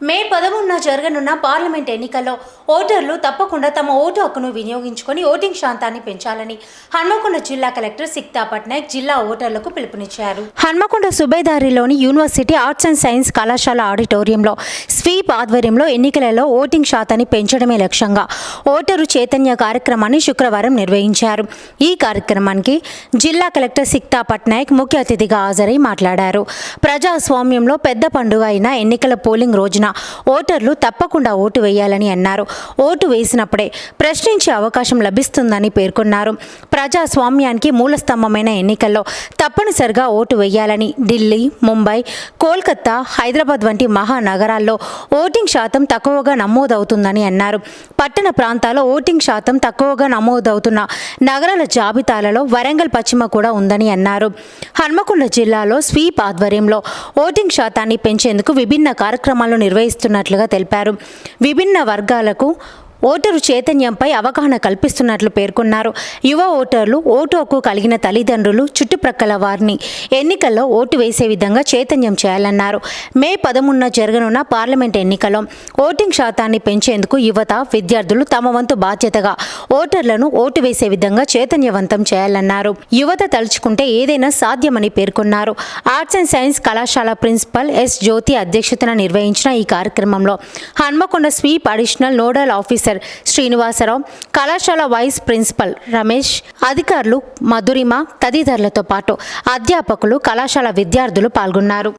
మే పదమూడున జరగనున్న పార్లమెంట్ ఎన్నికల్లో ఓటర్లు తప్పకుండా తమ ఓటు హక్కును వినియోగించుకొని ఓటింగ్ శాంతాన్ని పెంచాలని హన్మకొండ జిల్లా కలెక్టర్ సిక్తా పట్నాయక్ జిల్లా ఓటర్లకు పిలుపునిచ్చారు. హన్మకొండ సుబేదారిలోని యూనివర్సిటీ ఆర్ట్స్ అండ్ సైన్స్ కళాశాల ఆడిటోరియంలో స్వీప్ ఆధ్వర్యంలో ఎన్నికలలో ఓటింగ్ శాతాన్ని పెంచడమే లక్ష్యంగా ఓటరు చైతన్య కార్యక్రమాన్ని శుక్రవారం నిర్వహించారు. ఈ కార్యక్రమానికి జిల్లా కలెక్టర్ సిక్తా పట్నాయక్ ముఖ్య అతిథిగా హాజరై మాట్లాడారు. ప్రజాస్వామ్యంలో పెద్ద పండుగ అయిన ఎన్నికల పోలింగ్ రోజున ఓటర్లు తప్పకుండా ఓటు వేయాలని అన్నారు. ఓటు వేసినప్పుడే ప్రశ్నించే అవకాశం లభిస్తుందని పేర్కొన్నారు. ప్రజాస్వామ్యానికి మూలస్తంభమైన ఎన్నికల్లో తప్పనిసరిగా ఓటు వేయాలని ఢిల్లీ ముంబై కోల్కత్తా హైదరాబాద్ వంటి మహానగరాల్లో ఓటింగ్ శాతం తక్కువగా నమోదవుతుందని అన్నారు. పట్టణ ప్రాంతాల్లో ఓటింగ్ శాతం తక్కువగా నమోదవుతున్న నగరాల జాబితాలలో వరంగల్ పశ్చిమ కూడా ఉందని అన్నారు. హన్మకొండ జిల్లాలో స్వీప్ ఆధ్వర్యంలో ఓటింగ్ శాతాన్ని పెంచేందుకు విభిన్న కార్యక్రమాలు నిర్వహిస్తున్నట్లుగా తెలిపారు. విభిన్న వర్గాలకు ఓటరు చైతన్యంపై అవగాహన కల్పిస్తున్నట్లు పేర్కొన్నారు. యువ ఓటర్లు ఓటు హక్కు కలిగిన తల్లిదండ్రులు చుట్టుప్రక్కల వారిని ఎన్నికల్లో ఓటు వేసే విధంగా చైతన్యం చేయాలన్నారు. మే పదమూడున జరగనున్న పార్లమెంట్ ఎన్నికల్లో ఓటింగ్ శాతాన్ని పెంచేందుకు యువత విద్యార్థులు తమ వంతు బాధ్యతగా ఓటర్లను ఓటు వేసే విధంగా చైతన్యవంతం చేయాలన్నారు. యువత తలుచుకుంటే ఏదైనా సాధ్యమని పేర్కొన్నారు. ఆర్ట్స్ అండ్ సైన్స్ కళాశాల ప్రిన్సిపల్ ఎస్ జ్యోతి అధ్యక్షతన నిర్వహించిన ఈ కార్యక్రమంలో Hanmakonda SVEEP additional nodal officer Srinivasarao కళాశాల వైస్ ప్రిన్సిపల్ రమేష్ అధికారులు మధురిమ తదితరులతో పాటు అధ్యాపకులు కళాశాల విద్యార్థులు పాల్గొన్నారు.